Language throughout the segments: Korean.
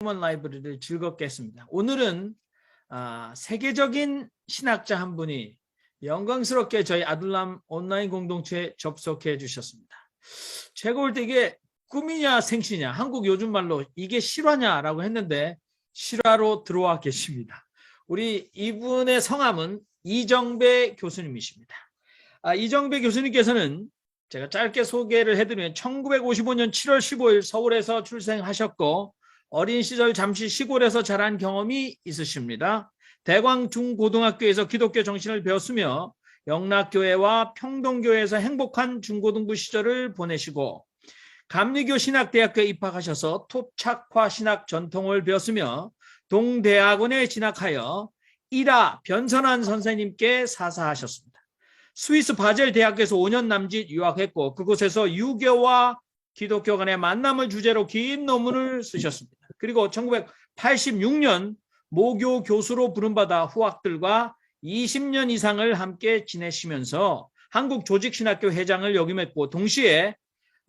휴먼 라이브러리를 즐겁게 했습니다. 오늘은 아, 세계적인 신학자 한 분이 영광스럽게 저희 아둘람 온라인 공동체에 접속해 주셨습니다. 제가 볼때 이게 꿈이냐 생시냐 한국 요즘 말로 이게 실화냐라고 했는데 실화로 들어와 계십니다. 우리 이분의 성함은 이정배 교수님이십니다. 아, 이정배 교수님께서는 제가 짧게 소개를 해드리면 1955년 7월 15일 서울에서 출생하셨고 어린 시절 잠시 시골에서 자란 경험이 있으십니다. 대광 중고등학교에서 기독교 정신을 배웠으며 영락교회와 평동교회에서 행복한 중고등부 시절을 보내시고 감리교 신학대학교에 입학하셔서 토착화 신학 전통을 배웠으며 동대학원에 진학하여 이라 변선한 선생님께 사사하셨습니다. 스위스 바젤 대학에서 5년 남짓 유학했고 그곳에서 유교와 기독교 간의 만남을 주제로 긴 논문을 쓰셨습니다. 그리고 1986년 모교 교수로 부름받아 후학들과 20년 이상을 함께 지내시면서 한국 조직신학교 회장을 역임했고 동시에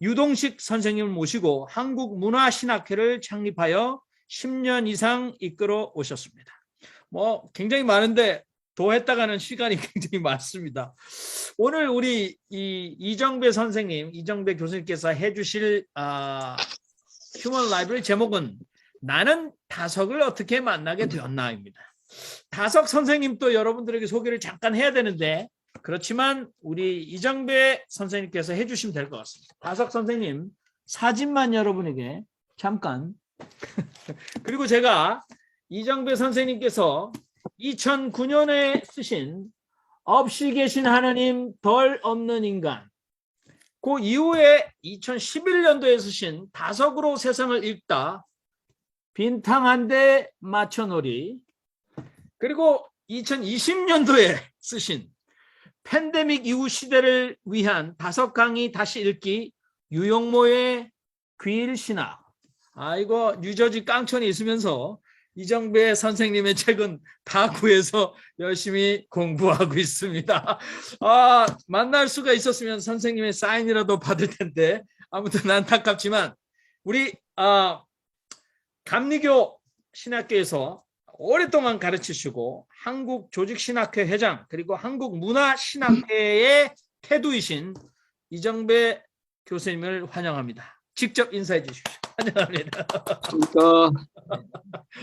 유동식 선생님을 모시고 한국문화신학회를 창립하여 10년 이상 이끌어 오셨습니다. 뭐 굉장히 많은데 더 했다가는 시간이 굉장히 많습니다. 오늘 우리 이 이정배 선생님, 이정배 교수님께서 해주실 아, 휴먼 라이브러리 제목은 나는 다석을 어떻게 만나게 되었나입니다. 다석 선생님 또 여러분들에게 소개를 잠깐 해야 되는데 그렇지만 우리 이정배 선생님께서 해주시면 될 것 같습니다. 다석 선생님 사진만 여러분에게 잠깐 그리고 제가 이정배 선생님께서 2009년에 쓰신 없이 계신 하나님 덜 없는 인간 그 이후에 2011년도에 쓰신 다석으로 세상을 읽다 빈탕 한대 맞춰놀이 그리고 2020년도에 쓰신 팬데믹 이후 시대를 위한 다섯 강의 다시 읽기 유용모의 귀일 신학 아 이거 뉴저지 깡촌에 있으면서 이정배 선생님의 책은 다 구해서 열심히 공부하고 있습니다. 아 만날 수가 있었으면 선생님의 사인이라도 받을 텐데 아무튼 안타깝지만 우리 아 감리교 신학교에서 오랫동안 가르치시고 한국 조직신학회 회장 그리고 한국 문화신학회의 태두이신 이정배 교수님을 환영합니다. 직접 인사해 주십시오. 환영합니다.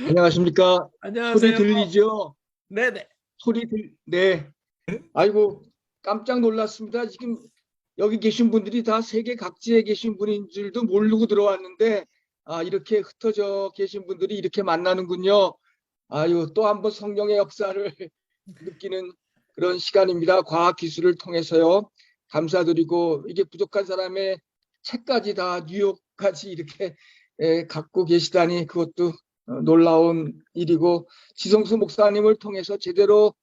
안녕하십니까. 안녕하십니까. 소리 안녕하세요. 들리죠? 네네. 소리 들, 네. 아이고, 깜짝 놀랐습니다. 지금 여기 계신 분들이 다 세계 각지에 계신 분인 줄도 모르고 들어왔는데, 아, 이렇게 흩어져 계신 분들이 이렇게 만나는군요. 아유, 또 한 번 성령의 역사를 느끼는 그런 시간입니다. 과학 기술을 통해서요. 감사드리고, 이게 부족한 사람의 책까지 다 뉴욕까지 이렇게 에, 갖고 계시다니 그것도 어, 놀라운 일이고 지성수 목사님을 통해서 제대로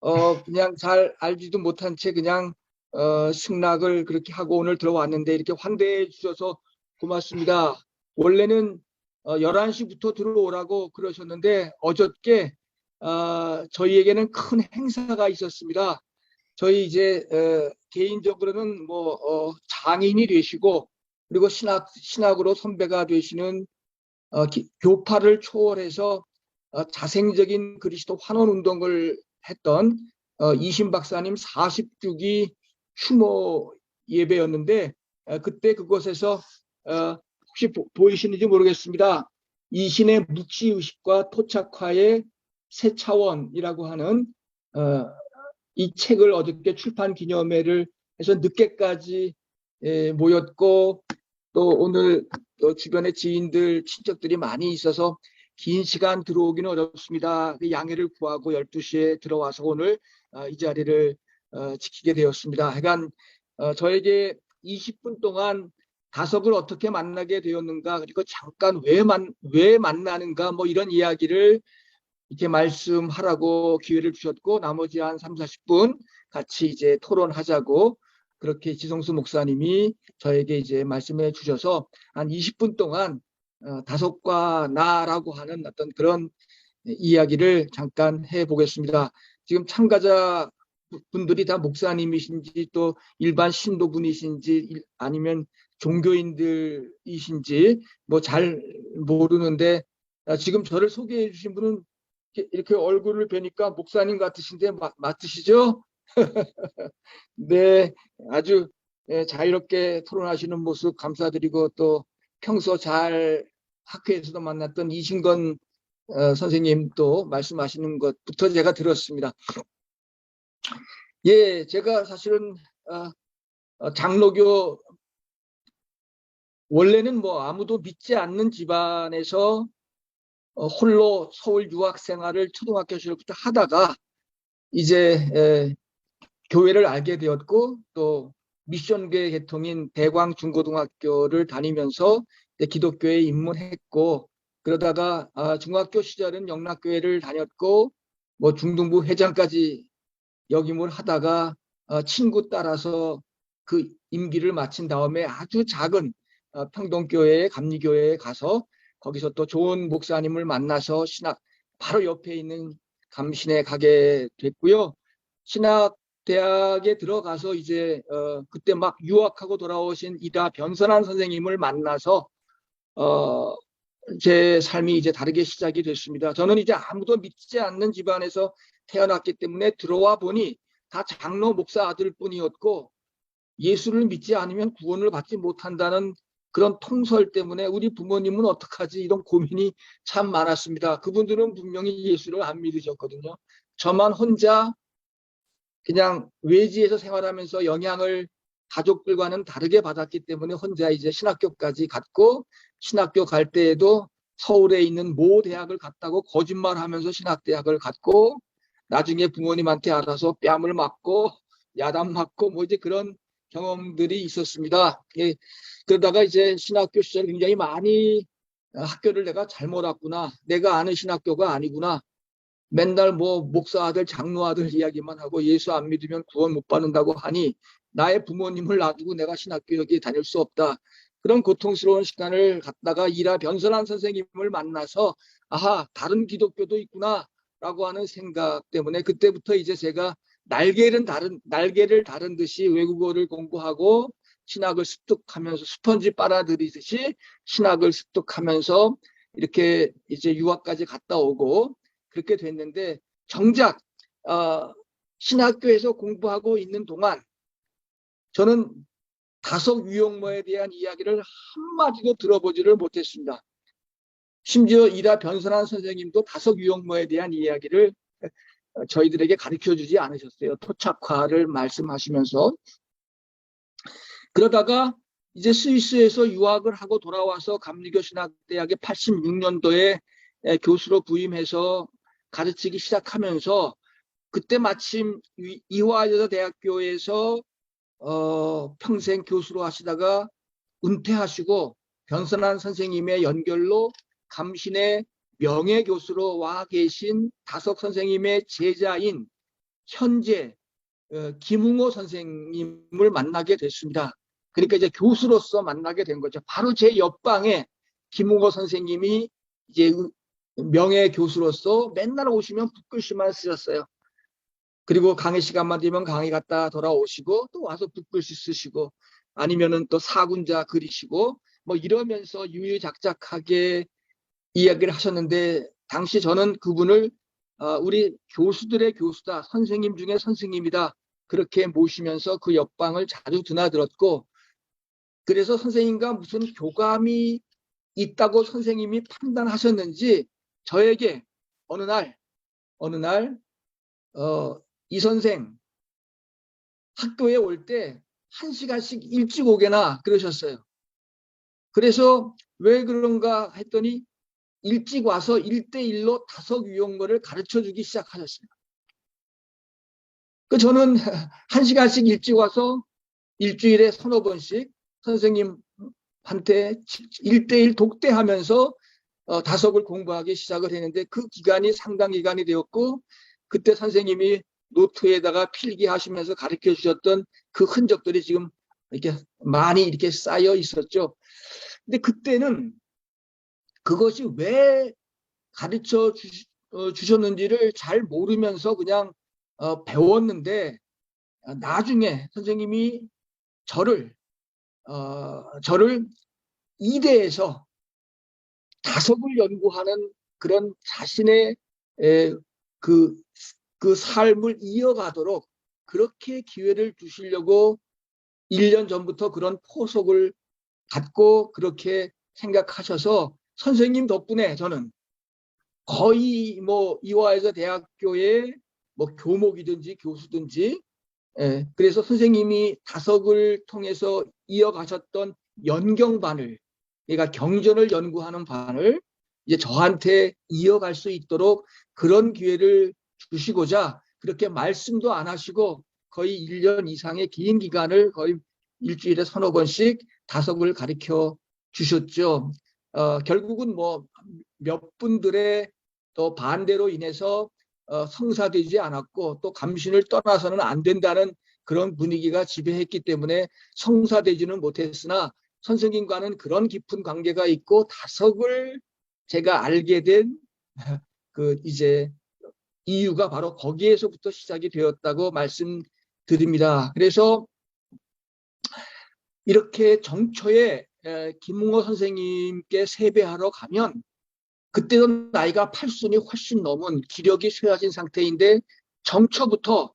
어 그냥 잘 알지도 못한 채 그냥 어 승낙을 그렇게 하고 오늘 들어왔는데 이렇게 환대해 주셔서 고맙습니다. 원래는 어 11시부터 들어오라고 그러셨는데 어저께 어 저희에게는 큰 행사가 있었습니다. 저희 이제 어 개인적으로는 뭐 어, 장인이 되시고 그리고 신학 신학으로 선배가 되시는 어, 기- 교파를 초월해서 어, 자생적인 그리스도 환원 운동을 했던 어, 이신 박사님 40주기 추모 예배였는데 어, 그때 그곳에서 어, 혹시 보, 보이시는지 모르겠습니다. 이 신의 묵시 의식과 토착화의 새 차원이라고 하는 어, 이 책을 어저께 출판 기념회를 해서 늦게까지 에, 모였고 또 오늘 또 주변에 지인들, 친척들이 많이 있어서 긴 시간 들어오기는 어렵습니다. 그 양해를 구하고 12시에 들어와서 오늘 어, 이 자리를 어, 지키게 되었습니다. 하여간 어, 저에게 20분 동안 다석을 어떻게 만나게 되었는가 그리고 잠깐 왜, 만, 왜 만나는가 뭐 이런 이야기를 이렇게 말씀하라고 기회를 주셨고 나머지 한 3, 40분 같이 이제 토론하자고 그렇게 지성수 목사님이 저에게 이제 말씀해 주셔서 한 20분 동안 어, 다섯과 나라고 하는 어떤 그런 이야기를 잠깐 해 보겠습니다. 지금 참가자 분들이 다 목사님이신지 또 일반 신도분이신지 일- 아니면 종교인들이신지 뭐 잘 모르는데 아, 지금 저를 소개해 주신 분은 이렇게, 얼굴을 뵈니까 목사님 같으신데 마- 맞으시죠? 네, 아주 예, 자유롭게 토론하시는 모습 감사드리고 또 평소 잘 학회에서도 만났던 이신건 어, 선생님도 말씀하시는 것부터 제가 들었습니다. 예, 제가 사실은 어, 어, 장로교 원래는 뭐 아무도 믿지 않는 집안에서 어, 홀로 서울 유학 생활을 초등학교 시절부터 하다가 이제 에, 교회를 알게 되었고 또 미션교회 계통인 대광 중고등학교를 다니면서 기독교에 입문했고 그러다가 아, 중학교 시절은 영락교회를 다녔고 뭐 중등부 회장까지 역임을 하다가 어, 친구 따라서 그 임기를 마친 다음에 아주 작은 어, 평동교회 감리교회에 가서 거기서 또 좋은 목사님을 만나서 신학 바로 옆에 있는 감신에 가게 됐고요. 신학 대학에 들어가서 이제 어, 그때 막 유학하고 돌아오신 이다 변선한 선생님을 만나서 어, 제 삶이 이제 다르게 시작이 됐습니다. 저는 이제 아무도 믿지 않는 집안에서 태어났기 때문에 들어와 보니 다 장로 목사 아들뿐이었고 예수를 믿지 않으면 구원을 받지 못한다는 그런 통설 때문에 우리 부모님은 어떡하지 이런 고민이 참 많았습니다. 그분들은 분명히 예수를 안 믿으셨거든요. 저만 혼자 그냥 외지에서 생활하면서 영향을 가족들과는 다르게 받았기 때문에 혼자 이제 신학교까지 갔고 신학교 갈 때에도 서울에 있는 모 대학을 갔다고 거짓말하면서 신학대학을 갔고 나중에 부모님한테 알아서 뺨을 맞고 야단 맞고 뭐 이제 그런 경험들이 있었습니다. 예, 그러다가 이제 신학교 시절 굉장히 많이 어, 학교를 내가 잘못 왔구나. 내가 아는 신학교가 아니구나. 맨날 뭐 목사 아들, 장로 아들 이야기만 하고 예수 안 믿으면 구원 못 받는다고 하니 나의 부모님을 놔두고 내가 신학교 여기 다닐 수 없다. 그런 고통스러운 시간을 갖다가 이라 변선한 선생님을 만나서 아하 다른 기독교도 있구나 라고 하는 생각 때문에 그때부터 이제 제가 날개를 다른 날개를 다른 듯이 외국어를 공부하고 신학을 습득하면서 스펀지 빨아들이듯이 신학을 습득하면서 이렇게 이제 유학까지 갔다 오고 그렇게 됐는데 정작 어, 신학교에서 공부하고 있는 동안 저는 다섯 유용모에 대한 이야기를 한마디도 들어보지를 못했습니다. 심지어 이라 변선한 선생님도 다섯 유용모에 대한 이야기를 어, 저희들에게 가르쳐 주지 않으셨어요. 토착화를 말씀하시면서. 그러다가 이제 스위스에서 유학을 하고 돌아와서 감리교 신학대학에 86년도에 교수로 부임해서 가르치기 시작하면서 그때 마침 이- 이화여자대학교에서 어, 평생 교수로 하시다가 은퇴하시고 변선한 선생님의 연결로 감신의 명예교수로 와 계신 다석 선생님의 제자인 현재 어, 김웅호 선생님을 만나게 됐습니다. 그러니까 이제 교수로서 만나게 된 거죠. 바로 제 옆방에 김웅호 선생님이 이제 명예 교수로서 맨날 오시면 붓글씨만 쓰셨어요. 그리고 강의 시간만 되면 강의 갔다 돌아오시고 또 와서 붓글씨 쓰시고 아니면은 또 사군자 그리시고 뭐 이러면서 유유작작하게 이야기를 하셨는데 당시 저는 그분을 어, 우리 교수들의 교수다 선생님 중에 선생님이다 그렇게 모시면서 그 옆방을 자주 드나들었고 그래서 선생님과 무슨 교감이 있다고 선생님이 판단하셨는지 저에게 어느 날 어느 날 어, 이 선생 학교에 올 때 한 시간씩 일찍 오게나 그러셨어요. 그래서 왜 그런가 했더니 일찍 와서 1대1로 다섯 유용어를 가르쳐 주기 시작하셨어요. 그 저는 한 시간씩 일찍 와서 일주일에 서너 번씩 선생님한테 1대1 독대하면서 어, 다석을 공부하기 시작을 했는데 그 기간이 상당 기간이 되었고 그때 선생님이 노트에다가 필기하시면서 가르쳐 주셨던 그 흔적들이 지금 이렇게 많이 이렇게 쌓여 있었죠. 근데 그때는 그것이 왜 가르쳐 주, 어, 주셨는지를 잘 모르면서 그냥 어, 배웠는데 어, 나중에 선생님이 저를 어, 저를 이대에서 다석을 연구하는 그런 자신의 에, 그, 그 삶을 이어가도록 그렇게 기회를 주시려고 1년 전부터 그런 포석을 갖고 그렇게 생각하셔서 선생님 덕분에 저는 거의 뭐 이화에서 대학교의 뭐 교목이든지 교수든지 예, 그래서 선생님이 다석을 통해서 이어가셨던 연경반을 그러니까 경전을 연구하는 반을 이제 저한테 이어갈 수 있도록 그런 기회를 주시고자 그렇게 말씀도 안 하시고 거의 1년 이상의 긴 기간을 거의 일주일에 서너 번씩 다석을 가르쳐 주셨죠. 어, 결국은 뭐 몇 분들의 또 반대로 인해서 어, 성사되지 않았고 또 감신을 떠나서는 안 된다는 그런 분위기가 지배했기 때문에 성사되지는 못했으나 선생님과는 그런 깊은 관계가 있고 다석을 제가 알게 된 그 이제 이유가 바로 거기에서부터 시작이 되었다고 말씀드립니다. 그래서 이렇게 정초에 에, 김웅호 선생님께 세배하러 가면 그때는 나이가 팔순이 훨씬 넘은 기력이 쇠하신 상태인데 정초부터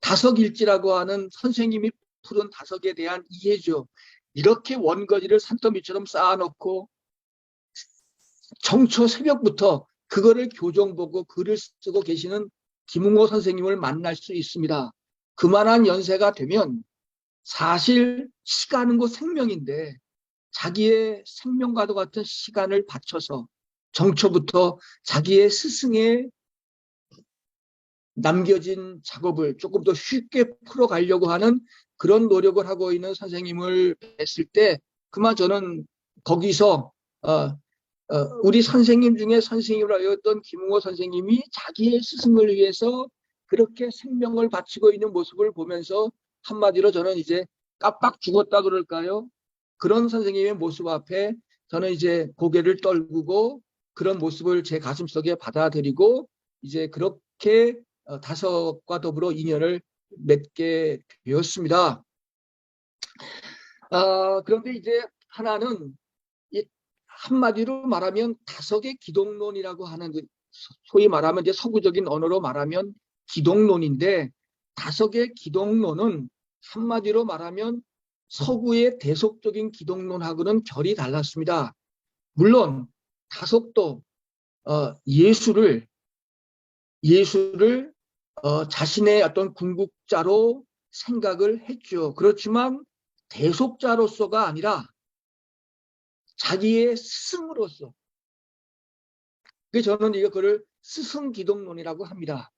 다석일지라고 하는 선생님이 푸른 다석에 대한 이해죠. 이렇게 원거지를 산더미처럼 쌓아놓고 정초 새벽부터 그거를 교정보고 글을 쓰고 계시는 김웅호 선생님을 만날 수 있습니다. 그만한 연세가 되면 사실 시간은 곧 생명인데 자기의 생명과도 같은 시간을 바쳐서 정초부터 자기의 스승의 남겨진 작업을 조금 더 쉽게 풀어가려고 하는 그런 노력을 하고 있는 선생님을 뵀을 때 그만 저는 거기서 어, 어, 우리 선생님 중에 선생님을 하였던 김웅호 선생님이 자기의 스승을 위해서 그렇게 생명을 바치고 있는 모습을 보면서 한마디로 저는 이제 깜빡 죽었다 그럴까요? 그런 선생님의 모습 앞에 저는 이제 고개를 떨구고 그런 모습을 제 가슴속에 받아들이고 이제 그렇게 어, 다섯과 더불어 인연을 맺게 되었습니다. 아, 그런데 이제 하나는 이 한마디로 말하면 다섯의 기독론이라고 하는 그 소위 말하면 이제 서구적인 언어로 말하면 기독론인데 다섯의 기독론은 한마디로 말하면 서구의 대속적인 기독론하고는 결이 달랐습니다. 물론 다속도 어, 예수를 예수를 어, 자신의 어떤 궁극자로 생각을 했죠. 그렇지만 대속자로서가 아니라 자기의 스승으로서. 그 저는 이거를 스승 기독론이라고 합니다.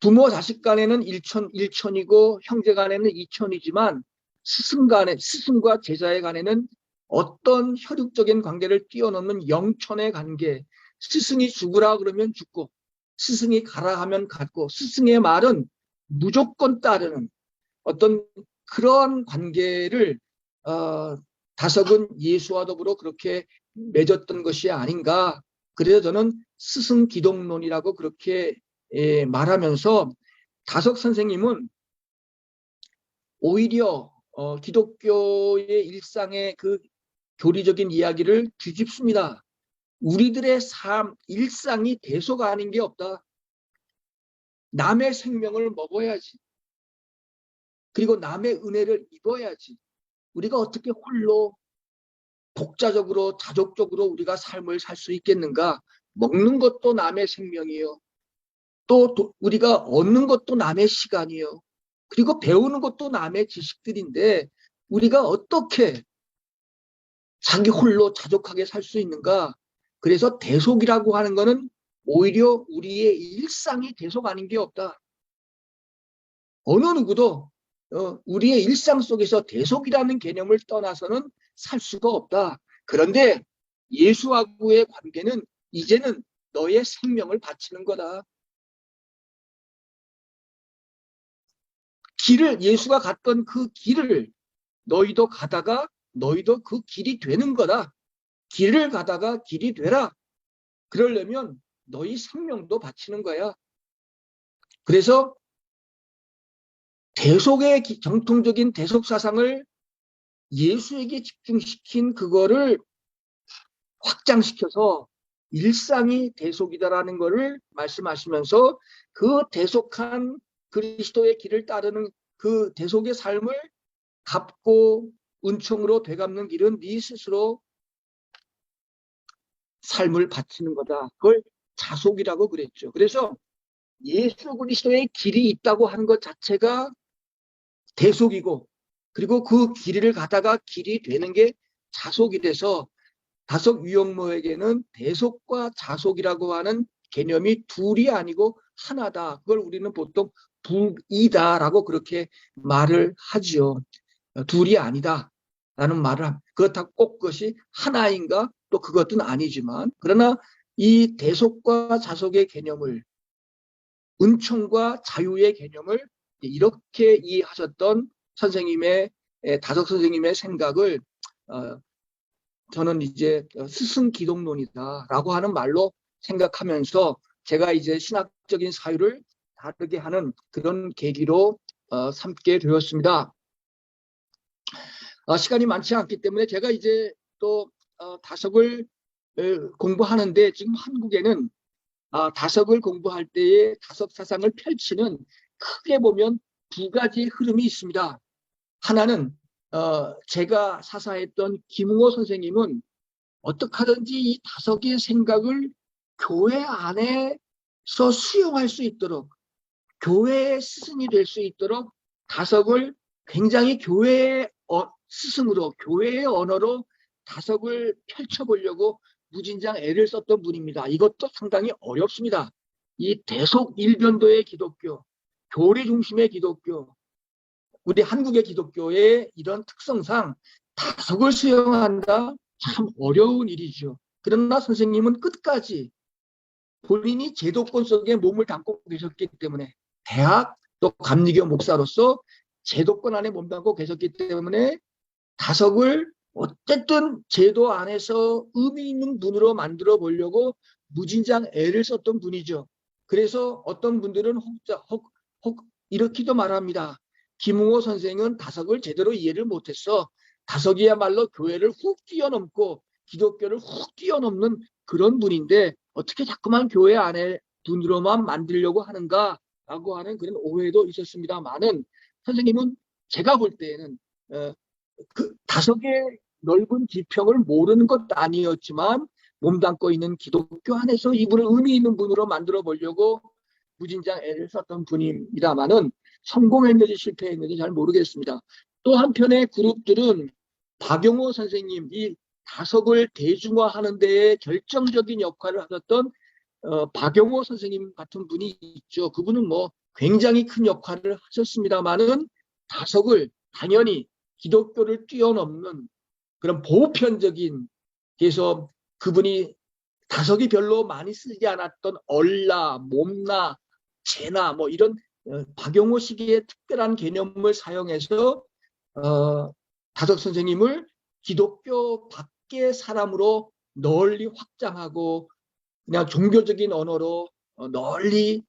부모 자식 간에는 일천 일천이고 형제 간에는 이천이지만 스승 간에 스승과 제자의 간에는 어떤 혈육적인 관계를 뛰어넘는 영천의 관계. 스승이 죽으라 그러면 죽고 스승이 가라 하면 갔고 스승의 말은 무조건 따르는 어떤 그런 관계를 어, 다석은 예수와 더불어 그렇게 맺었던 것이 아닌가. 그래서 저는 스승 기독론이라고 그렇게 예, 말하면서 다석 선생님은 오히려 어, 기독교의 일상의 그 교리적인 이야기를 뒤집습니다. 우리들의 삶, 일상이 대속 아닌 게 없다. 남의 생명을 먹어야지. 그리고 남의 은혜를 입어야지. 우리가 어떻게 홀로 독자적으로 자족적으로 우리가 삶을 살 수 있겠는가? 먹는 것도 남의 생명이요. 또 도, 우리가 얻는 것도 남의 시간이요. 그리고 배우는 것도 남의 지식들인데 우리가 어떻게 자기 홀로 자족하게 살 수 있는가? 그래서 대속이라고 하는 것은 오히려 우리의 일상이 대속 아닌 게 없다. 어느 누구도 어, 우리의 일상 속에서 대속이라는 개념을 떠나서는 살 수가 없다. 그런데 예수하고의 관계는 이제는 너의 생명을 바치는 거다. 길을 예수가 갔던 그 길을 너희도 가다가 너희도 그 길이 되는 거다. 길을 가다가 길이 되라. 그러려면 너희 생명도 바치는 거야. 그래서 대속의 정통적인 대속 사상을 예수에게 집중시킨 그거를 확장시켜서 일상이 대속이다라는 것을 말씀하시면서 그 대속한 그리스도의 길을 따르는 그 대속의 삶을 갚고 은총으로 되갚는 길은 네 스스로 삶을 바치는 거다. 그걸 자속이라고 그랬죠. 그래서 예수 그리스도의 길이 있다고 하는 것 자체가 대속이고 그리고 그 길을 가다가 길이 되는 게 자속이 돼서 다속 유형모에게는 대속과 자속이라고 하는 개념이 둘이 아니고 하나다. 그걸 우리는 보통 불이다라고 그렇게 말을 하지요. 어, 둘이 아니다. 라는 말을 합니다. 그렇다고 꼭 그것이 하나인가? 또 그것은 아니지만 그러나 이 대속과 자속의 개념을 은총과 자유의 개념을 이렇게 이해하셨던 선생님의 에, 다석 선생님의 생각을 어, 저는 이제 스승 기독론이다라고 하는 말로 생각하면서 제가 이제 신학적인 사유를 다르게 하는 그런 계기로 어, 삼게 되었습니다. 어, 시간이 많지 않기 때문에 제가 이제 또 어, 다석을 에, 공부하는데 지금 한국에는 아, 다석을 공부할 때의 다석 사상을 펼치는 크게 보면 두 가지 흐름이 있습니다. 하나는 어, 제가 사사했던 김웅호 선생님은 어떻게 하든지 이 다석의 생각을 교회 안에서 수용할 수 있도록 교회의 스승이 될 수 있도록 다석을 굉장히 교회의 어, 스승으로 교회의 언어로 다석을 펼쳐보려고 무진장 애를 썼던 분입니다. 이것도 상당히 어렵습니다. 이 대속 일변도의 기독교, 교리 중심의 기독교, 우리 한국의 기독교의 이런 특성상 다석을 수용한다 참 어려운 일이죠. 그러나 선생님은 끝까지 본인이 제도권 속에 몸을 담고 계셨기 때문에 대학 또 감리교 목사로서 제도권 안에 몸 담고 계셨기 때문에 다석을 어쨌든 제도 안에서 의미 있는 분으로 만들어 보려고 무진장 애를 썼던 분이죠. 그래서 어떤 분들은 혹자, 혹, 혹 이렇게도 말합니다. 김웅호 선생은 다석을 제대로 이해를 못했어. 다석이야말로 교회를 훅 뛰어넘고 기독교를 훅 뛰어넘는 그런 분인데 어떻게 자꾸만 교회 안에 분으로만 만들려고 하는가 라고 하는 그런 오해도 있었습니다만은 선생님은 제가 볼 때에는 어, 그 다석의 넓은 지평을 모르는 것도 아니었지만 몸담고 있는 기독교 안에서 이분을 의미 있는 분으로 만들어 보려고 무진장 애를 썼던 분입니다만은 성공했는지 실패했는지 잘 모르겠습니다. 또 한편의 그룹들은 박용호 선생님 이 다석을 대중화하는 데에 결정적인 역할을 하셨던 어, 박용호 선생님 같은 분이 있죠. 그분은 뭐 굉장히 큰 역할을 하셨습니다만은 다석을 당연히 기독교를 뛰어넘는 그런 보편적인 그래서 그분이 다석이 별로 많이 쓰지 않았던 얼라, 몸나, 재나 뭐 이런 어, 박용호 시기의 특별한 개념을 사용해서 어, 다석 선생님을 기독교 밖의 사람으로 널리 확장하고 그냥 종교적인 언어로 어, 널리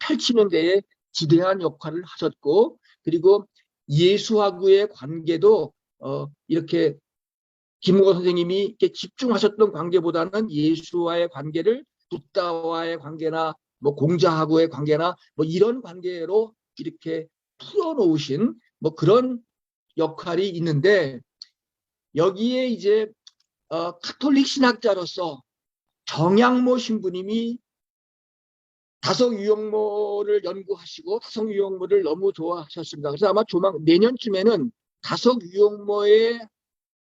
펼치는 데에 지대한 역할을 하셨고 그리고 예수하고의 관계도 어, 이렇게 김우거 선생님이 이렇게 집중하셨던 관계보다는 예수와의 관계를 붓다와의 관계나 뭐 공자하고의 관계나 뭐 이런 관계로 이렇게 풀어놓으신 뭐 그런 역할이 있는데 여기에 이제 어, 카톨릭 신학자로서 정양모 신부님이 다성 유형모를 연구하시고 다성 유형모를 너무 좋아하셨습니다. 그래서 아마 조만 내년쯤에는 다석 유형모의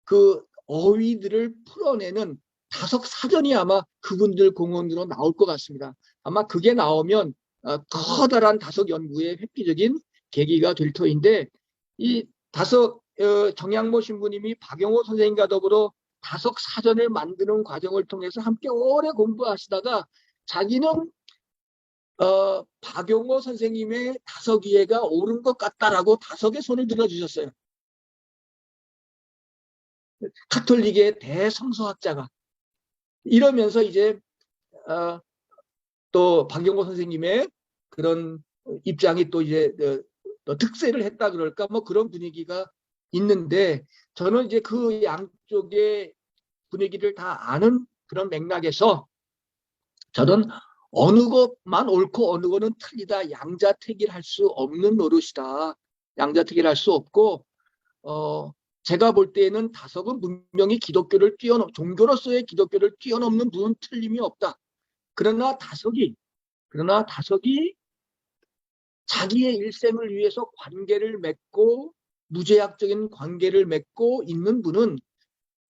그 어휘들을 풀어내는 다석 사전이 아마 그분들 공원으로 나올 것 같습니다. 아마 그게 나오면 어, 커다란 다석 연구의 획기적인 계기가 될 터인데 이 다석 어, 정양모 신부님이 박영호 선생님과 더불어 다석 사전을 만드는 과정을 통해서 함께 오래 공부하시다가 자기는 어, 박용호 선생님의 다석 이해가 옳은 것 같다라고 다석의 손을 들어주셨어요. 카톨릭의 대성서학자가 이러면서 이제 어, 또 박용호 선생님의 그런 입장이 또 이제 어, 또 특세를 했다 그럴까 뭐 그런 분위기가 있는데 저는 이제 그 양쪽의 분위기를 다 아는 그런 맥락에서 저는 어느 것만 옳고 어느 거는 틀리다 양자택일할 수 없는 노릇이다. 양자택일할 수 없고 어 제가 볼 때에는 다석은 분명히 기독교를 뛰어넘 종교로서의 기독교를 뛰어넘는 분은 틀림이 없다. 그러나 다석이 그러나 다석이 자기의 일생을 위해서 관계를 맺고 무제약적인 관계를 맺고 있는 분은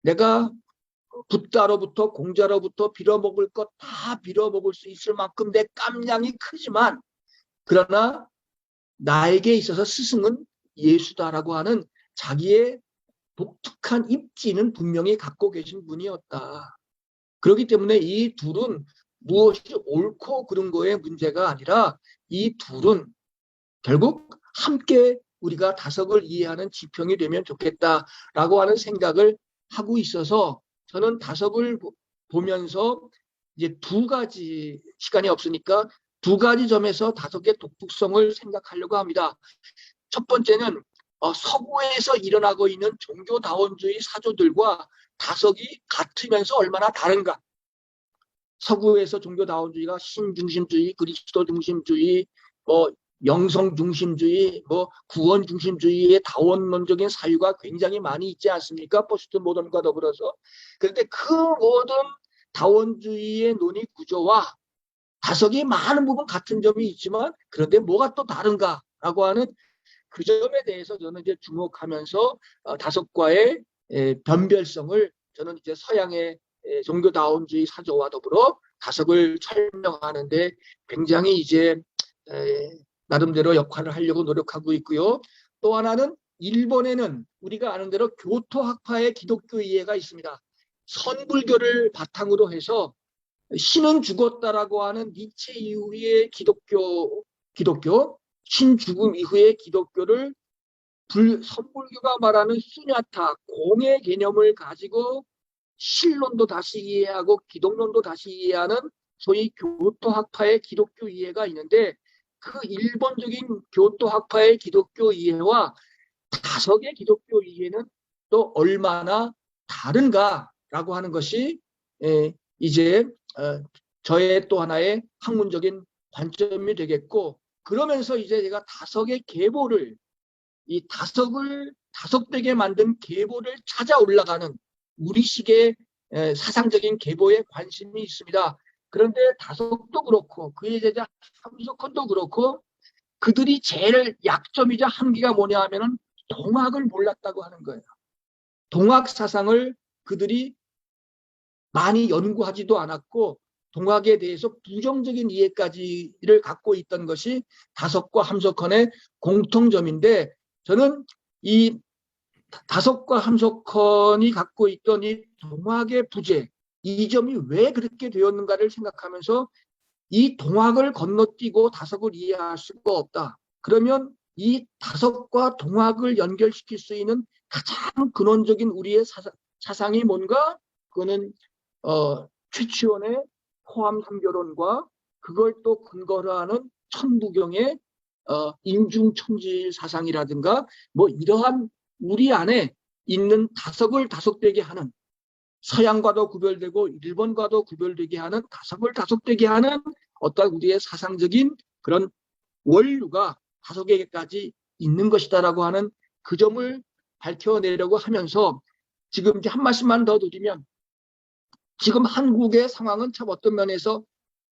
내가 붓다로부터 공자로부터 빌어먹을 것 다 빌어먹을 수 있을 만큼 내 깜냥이 크지만 그러나 나에게 있어서 스승은 예수다라고 하는 자기의 독특한 입지는 분명히 갖고 계신 분이었다. 그렇기 때문에 이 둘은 무엇이 옳고 그른 거의 문제가 아니라 이 둘은 결국 함께 우리가 다석을 이해하는 지평이 되면 좋겠다라고 하는 생각을 하고 있어서 저는 다석을 보- 보면서 이제 두 가지 시간이 없으니까 두 가지 점에서 다석의 독특성을 생각하려고 합니다. 첫 번째는 어, 서구에서 일어나고 있는 종교다원주의 사조들과 다석이 같으면서 얼마나 다른가. 서구에서 종교다원주의가 신중심주의, 그리스도 중심주의, 뭐 영성 중심주의, 뭐 구원 중심주의의 다원론적인 사유가 굉장히 많이 있지 않습니까? 포스트 모던과 더불어서. 그런데 그 모든 다원주의의 논의 구조와 다석이 많은 부분 같은 점이 있지만 그런데 뭐가 또 다른가라고 하는 그 점에 대해서 저는 이제 주목하면서 어, 다석과의 에, 변별성을 저는 이제 서양의 에, 종교다원주의 사조와 더불어 다석을 설명하는데 굉장히 이제 에, 나름대로 역할을 하려고 노력하고 있고요. 또 하나는 일본에는 우리가 아는 대로 교토학파의 기독교 이해가 있습니다. 선불교를 바탕으로 해서 신은 죽었다라고 하는 니체 이후의 기독교, 기독교, 신 죽음 이후의 기독교를 불, 선불교가 말하는 수냐타, 공의 개념을 가지고 신론도 다시 이해하고 기독론도 다시 이해하는 소위 교토학파의 기독교 이해가 있는데 그 일본적인 교토 학파의 기독교 이해와 다석의 기독교 이해는 또 얼마나 다른가라고 하는 것이 에, 이제 어, 저의 또 하나의 학문적인 관점이 되겠고 그러면서 이제 제가 다석의 계보를 이 다석을 다석되게 만든 계보를 찾아 올라가는 우리식의 에, 사상적인 계보에 관심이 있습니다. 그런데 다석도 그렇고 그의 제자 함석헌도 그렇고 그들이 제일 약점이자 한계가 뭐냐 하면은 동학을 몰랐다고 하는 거예요. 동학 사상을 그들이 많이 연구하지도 않았고 동학에 대해서 부정적인 이해까지를 갖고 있던 것이 다석과 함석헌의 공통점인데 저는 이 다석과 함석헌이 갖고 있던 이 동학의 부재 이 점이 왜 그렇게 되었는가를 생각하면서 이 동학을 건너뛰고 다석을 이해할 수가 없다. 그러면 이 다석과 동학을 연결시킬 수 있는 가장 근원적인 우리의 사상, 사상이 뭔가 그거는 어, 최치원의 호암 삼교론과 그걸 또 근거로 하는 천부경의 어, 인중천지 사상이라든가 뭐 이러한 우리 안에 있는 다석을 다석되게 하는 서양과도 구별되고 일본과도 구별되게 하는 다석을 다석되게 하는 어떤 우리의 사상적인 그런 원류가 개까지 있는 것이다라고 하는 그 점을 밝혀내려고 하면서 지금 이제 한 말씀만 더 드리면 지금 한국의 상황은 참 어떤 면에서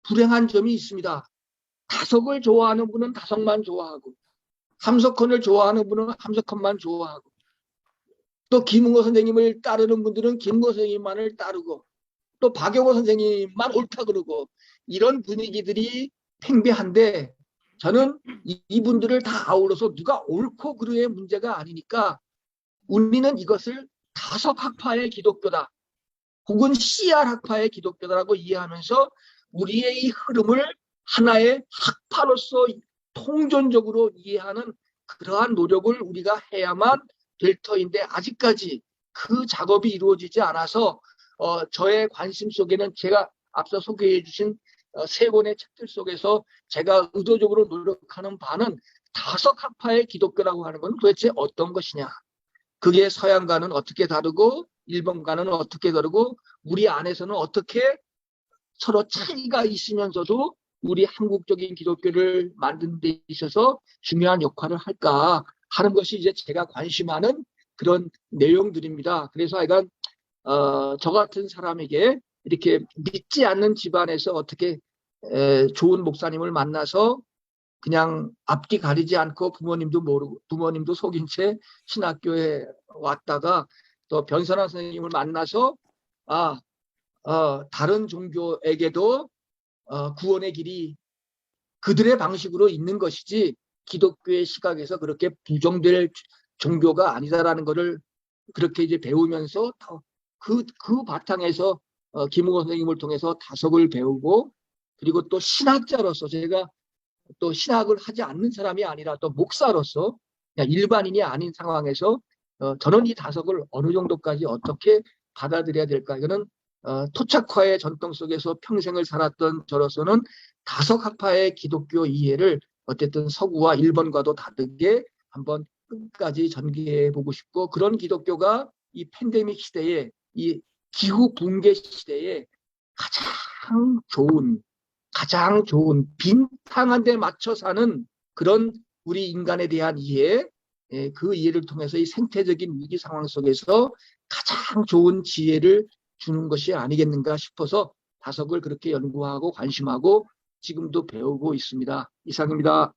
불행한 점이 있습니다. 다석을 좋아하는 분은 다석만 좋아하고 함석헌을 좋아하는 분은 함석헌만 좋아하고 또 김은호 선생님을 따르는 분들은 김은호 선생님만을 따르고 또 박영호 선생님만 옳다 그러고 이런 분위기들이 팽배한데 저는 이- 이분들을 다 아울러서 누가 옳고 그르의 문제가 아니니까 우리는 이것을 다석 학파의 기독교다 혹은 CR 학파의 기독교다라고 이해하면서 우리의 이 흐름을 하나의 학파로서 통전적으로 이해하는 그러한 노력을 우리가 해야만 될 터인데 아직까지 그 작업이 이루어지지 않아서 어, 저의 관심 속에는 제가 앞서 소개해 주신 어, 세 권의 책들 속에서 제가 의도적으로 노력하는 바는 다석 학파의 기독교라고 하는 건 도대체 어떤 것이냐. 그게 서양과는 어떻게 다르고 일본과는 어떻게 다르고 우리 안에서는 어떻게 서로 차이가 있으면서도 우리 한국적인 기독교를 만드는 데 있어서 중요한 역할을 할까 하는 것이 이제 제가 관심하는 그런 내용들입니다. 그래서 하여간 어, 저 같은 사람에게 이렇게 믿지 않는 집안에서 어떻게 에, 좋은 목사님을 만나서 그냥 앞뒤 가리지 않고 부모님도 모르고 부모님도 속인 채 신학교에 왔다가 또 변선한 선생님을 만나서 아 어, 다른 종교에게도 어, 구원의 길이 그들의 방식으로 있는 것이지 기독교의 시각에서 그렇게 부정될 종교가 아니다라는 것을 그렇게 이제 배우면서 그, 그 바탕에서 어, 김웅호 선생님을 통해서 다석을 배우고 그리고 또 신학자로서 제가 또 신학을 하지 않는 사람이 아니라 또 목사로서 그냥 일반인이 아닌 상황에서 어, 저는 이 다석을 어느 정도까지 어떻게 받아들여야 될까? 이거는 어, 토착화의 전통 속에서 평생을 살았던 저로서는 다석 학파의 기독교 이해를 어쨌든 서구와 일본과도 다르게 한번 끝까지 전개해 보고 싶고 그런 기독교가 이 팬데믹 시대에 이 기후 붕괴 시대에 가장 좋은 가장 좋은 빈탕한 데 맞춰 사는 그런 우리 인간에 대한 이해 예, 그 이해를 통해서 이 생태적인 위기 상황 속에서 가장 좋은 지혜를 주는 것이 아니겠는가 싶어서 다석을 그렇게 연구하고 관심하고 지금도 배우고 있습니다. 이상입니다.